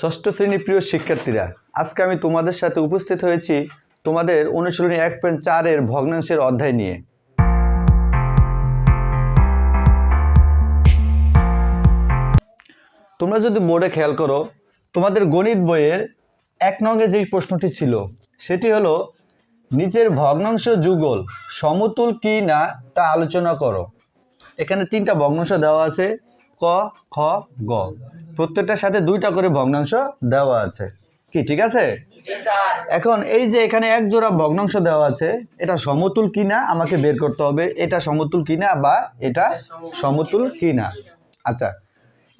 ষষ্ঠ শ্রেণি প্রিয় শিক্ষার্থীরা, আজকে আমি তোমাদের সাথে উপস্থিত হয়েছি তোমাদের অনুশীলনী এক পয়েন্ট চারের ভগ্নাংশের অধ্যায় নিয়ে। তোমরা যদি বোর্ডে খেয়াল করো, তোমাদের গণিত বইয়ের এক নঙ্গে যেই প্রশ্নটি ছিল, সেটি হলো, নিচের ভগ্নাংশ যুগল সমতুল কি না তা আলোচনা করো। এখানে তিনটা ভগ্নাংশ দেওয়া আছে, ক, খ, গ। প্রত্যেকটার সাথে দুইটা করে ভগ্নাংশ দেওয়া আছে। কি ঠিক আছে? এখন এই যে এখানে এক জোড়া ভগ্নাংশ দেওয়া আছে এটা সমতুল কিনা আমাকে বের করতে হবে এটা সমতুল কিনা বা এটা সমতুল কিনা। আচ্ছা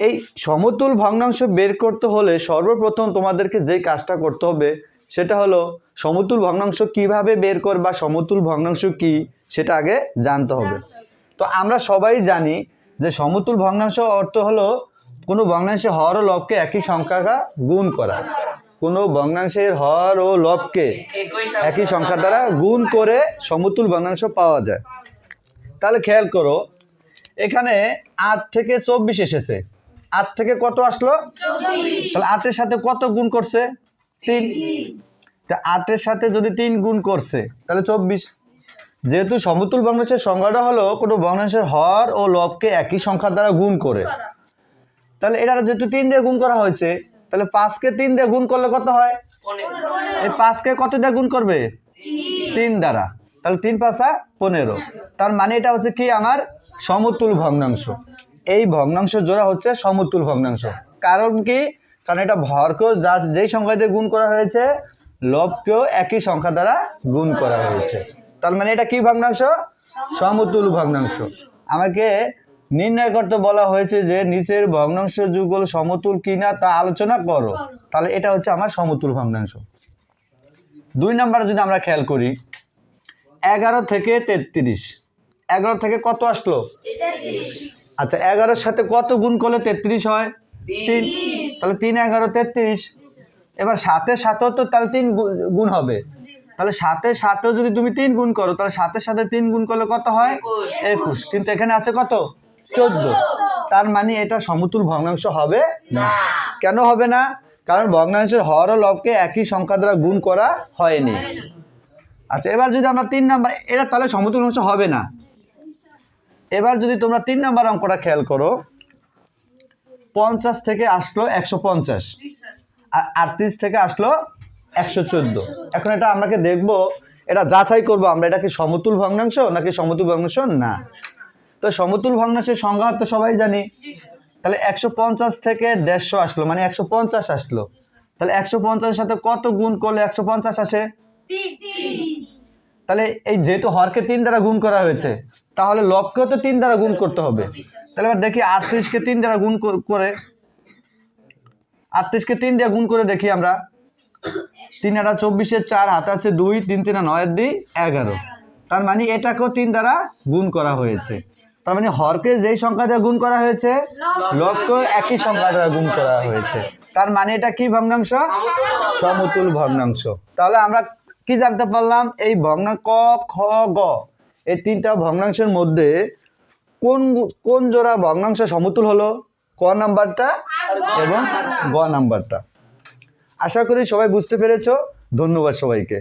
এই সমতুল ভগ্নাংশ বের করতে হলে সর্বপ্রথম তোমাদেরকে যে কাজটা করতে হবে সেটা হলো সমতুল ভগ্নাংশ কীভাবে বের কর বা সমতুল ভগ্নাংশ কি সেটা আগে জানতে হবে। তো আমরা সবাই জানি যে সমতুল ভগ্নাংশ অর্থ হলো কোনো ভগ্নাংশে হর ও লবকে একই সংখ্যা গুণ করা। কোনো ভগ্নাংশের হর ও লবকে একই সংখ্যা দ্বারা গুণ করে সমতুল ভগ্নাংশ পাওয়া যায়। তাহলে খেয়াল করো এখানে আট থেকে চব্বিশ এসেছে। আট থেকে কত আসলো? তাহলে আটের সাথে কত গুণ করছে? তিন। তা আটের সাথে যদি তিন গুণ করছে তাহলে চব্বিশ। যেহেতু সমতুল ভগ্নাংশের সংখ্যাটা হলো কোনো ভগ্নাংশের হর ও লবকে একই সংখ্যার দ্বারা গুণ করে। তাহলে এটা যেহেতু তিন দিয়ে গুণ করা হয়েছে তাহলে পাঁচকে তিন দিয়ে গুণ করলে কত হয়? এই পাঁচকে কত দিয়ে গুণ করবে? তিন দ্বারা। তাহলে তিন পাঁচা পনেরো। তার মানে এটা হচ্ছে কি আমার সমতুল ভগ্নাংশ। এই ভগ্নাংশ জোড়া হচ্ছে সমতুল ভগ্নাংশ। কারণ কি? কারণ এটা ভরকেও যা যেই সংখ্যা দিয়ে গুণ করা হয়েছে লবকেও একই সংখ্যা দ্বারা গুণ করা হয়েছে। তার মানে এটা কি ভগ্নাংশ? সমতুল ভগ্নাংশ। আমাকে নির্ণয় করতে বলা হয়েছে যে নিচের ভগ্নাংশ যুগল সমতুল কিনা তা আলোচনা করো। তাহলে এটা হচ্ছে আমার সমতুল ভগ্নাংশ। দুই নম্বরে যদি আমরা খেয়াল করি এগারো থেকে তেত্রিশ। এগারো থেকে কত আসলো? আচ্ছা এগারোর সাথে কত গুণ করলে তেত্রিশ হয়? তিন। তাহলে তিন এগারো তেত্রিশ। এবার সাতের সাথেও তো তাহলে তিন গুণ হবে। তাহলে সাতের সাথেও যদি তুমি তিন গুণ করো তাহলে সাথে সাথে তিন গুণ করলে কত হয়? একুশ। কিন্তু এখানে আছে কত? চোদ্দ। তার মানে এটা সমতুল ভগ্নাংশ হবে না। কেন হবে না? কারণ ভগ্নাংশের হর ও লবকে একই সংখ্যা দ্বারা গুণ করা হয়নি। আচ্ছা এবার যদি আমরা তিন নাম্বার এটা তাহলে সমতুল অংশ হবে না। এবার যদি তোমরা তিন নাম্বার অঙ্কটা খেয়াল করো পঞ্চাশ থেকে আসলো একশো পঞ্চাশ আর আটত্রিশ থেকে আসলো একশো চোদ্দ। এখন এটা আমাকে দেখব এটা যাচাই করব আমরা এটা কি সমতুল ভগ্নাংশ নাকি সমতুল ভগ্নাংশ? না। তো সমতুল ভগ্নাংশের সংজ্ঞা তো সবাই জানি। তাহলে একশো পঞ্চাশ থেকে দেড়শো আসলো মানে একশো পঞ্চাশ আসলো। তাহলে একশো পঞ্চাশের সাথে কত গুণ করলে একশো পঞ্চাশ আসে? তাহলে এই যেহেতু হরকে তিন দ্বারা গুণ করা হয়েছে, তাহলে লবকেও তো তিন দ্বারা গুণ করতে হবে। তাহলে এবার দেখি আটত্রিশকে তিন দ্বারা গুণ কর- আটত্রিশকে তিন দিয়ে গুণ করে দেখি আমরা। তিন আটা চব্বিশের চার, হাতে আছে দুই, তিন তিন নয়ের দুই, এগারো। তার মানে এটাকেও তিন দ্বারা গুণ করা হয়েছে। তার মানে হরকে যেই সংখ্যা দ্বারা গুণ করা হয়েছে লবকেও একই সংখ্যা দ্বারা গুণ করা হয়েছে। তার মানে এটা কি ভগ্নাংশ? সমতুল ভগ্নাংশ। তাহলে আমরা কি জানতে পারলাম? এই ভগ্না ক খ গ এই তিনটা ভগ্নাংশের মধ্যে কোন কোন জোড়া ভগ্নাংশ সমতুল হলো? ক নাম্বারটা এবং গ নাম্বারটা। আশা করি সবাই বুঝতে পেরেছ। ধন্যবাদ সবাইকে।